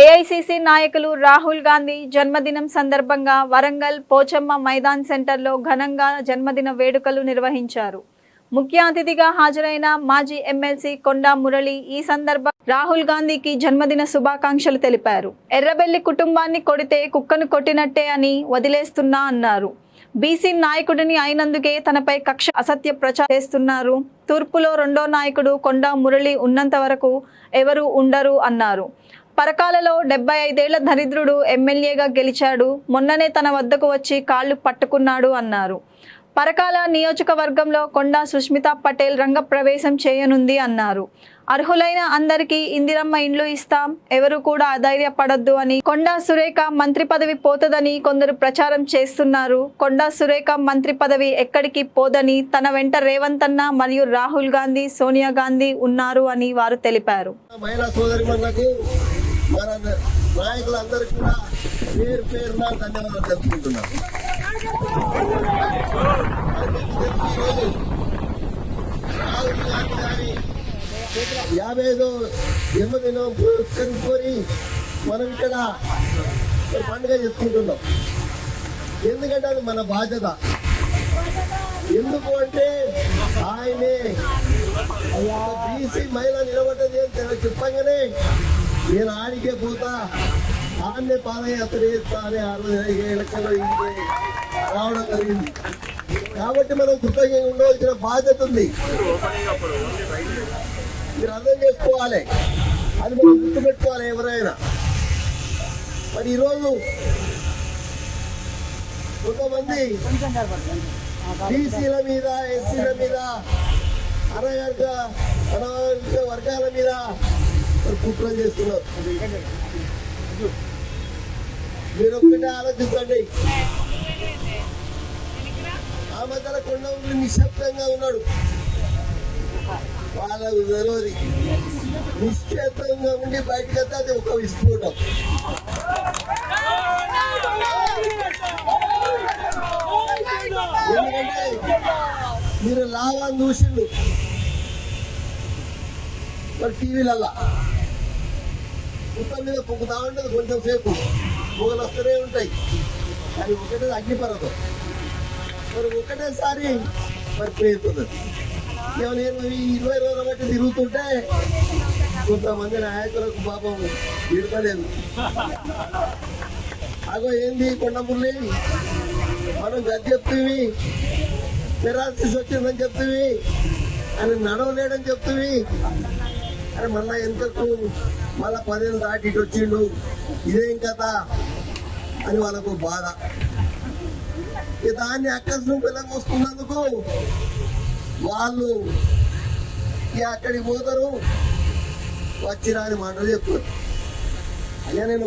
AICC నాయకులు రాహుల్ గాంధీ జన్మదినం సందర్భంగా వరంగల్ పోచమ్మ మైదాన్ సెంటర్లో ఘనంగా జన్మదిన వేడుకలు నిర్వహించారు. ముఖ్య అతిథిగా హాజరైన మాజీ ఎమ్మెల్సీ కొండా మురళి ఈ సందర్భం రాహుల్ గాంధీకి జన్మదిన శుభాకాంక్షలు తెలిపారు. ఎర్రబెల్లి కుటుంబాన్ని కొడితే కుక్కను కొట్టినట్టే అని వదిలేస్తున్నా అన్నారు. బీసీ నాయకుడిని అయినందుకే తనపై కక్ష అసత్య ప్రచారం చేస్తున్నారు. తూర్పులో రెండో నాయకుడు కొండా మురళి ఉన్నంత వరకు ఎవరు ఉండరు అన్నారు. పరకాలలో డెబ్బై ఐదేళ్ళ దరిద్రుడు ఎమ్మెల్యేగా గెలిచాడు. మొన్ననే తన వద్దకు వచ్చి కాళ్ళు పట్టుకున్నాడు అన్నారు. పరకాల నియోజకవర్గంలో కొండా సుష్మిత పటేల్ రంగప్రవేశం చేయనుంది అన్నారు. అర్హులైన అందరికీ ఇందిరమ్మ ఇండ్లు ఇస్తాం ఎవరు కూడా అధైర్యపడొద్దు అని కొండా సురేఖ మంత్రి పదవి పోతదని కొందరు ప్రచారం చేస్తున్నారు. కొండా సురేఖ మంత్రి పదవి ఎక్కడికి పోదని తన వెంట రేవంత్ అన్న మరియు రాహుల్ గాంధీ సోనియా గాంధీ ఉన్నారు అని వారు తెలిపారు. నాయకులందరికీ కూడా పేరు పేరున ధన్యవాదాలు తెలుపుకుంటున్నాం యాభై ఐదో జన్మదినం పురస్కరించుకొని మనం ఇక్కడ పండుగ చేసుకుంటున్నాం. ఎందుకంటే అది మన బాధ్యత. ఎందుకు అంటే ఆయనే బీసీ మహిళ నిలబడ్డది అని చెప్పంగానే నేను ఆడికే పోతా. ఆడనే పాదయాత్ర చేస్తా అని ఆ రోజు ఎలక్షన్లో రావడం జరిగింది. కాబట్టి మనం కృతజ్ఞంగా ఉండవలసిన బాధ్యత ఉంది. మీరు అర్థం చేసుకోవాలి. అది మనం గుర్తుపెట్టుకోవాలి ఎవరైనా. మరి ఈరోజు కొంతమంది బీసీల మీద ఎస్సీల మీద అనగర్గ వర్గాల మీద కుట్ర చేస్తున్నారు. మీరు ఒక్కటే ఆలోచించండి ఆ మధ్యలో కొండ ఊరి నిశ్శబ్దంగా ఉన్నాడు. వాళ్ళకు తెలియదు నిశ్చేతంగా ఉండి బయటకు వస్తే అది ఒక విస్ఫోటం. ఎందుకంటే మీరు లాభాన్ని చూసిండు. మరి టీవీలల్లా. మొత్తం మీద పొక్కుతా ఉంటుంది కొంచెం సేపు. పొగలు వస్తూనే ఉంటాయి. అది ఒకటే అగ్నిపర్వతం మరి ఒకటేసారి మరి పేరుతుంది. నేను ఇరవై రోజుల బట్టి తిరుగుతుంటే కొంతమంది నాయకులకు పాపం విడతలేదు అగో ఏంది కొండమురళి మనం గది చెప్తుంది పెరాలసిస్ వచ్చిందని చెప్తుంది అని నడవలేడని చెప్తుంది అరే మళ్ళా ఎంతకు మళ్ళా పదేళ్ళు దాటి ఇటు వచ్చిండు. ఇదేం కథ? అని వాళ్ళకు బాధ. ఇక దాన్ని అక్కడి పిల్లలు వస్తున్నందుకు వాళ్ళు ఇక అక్కడికి పోతారు. వచ్చిరా అని మాటలు చెప్తారు అయ్యా నేను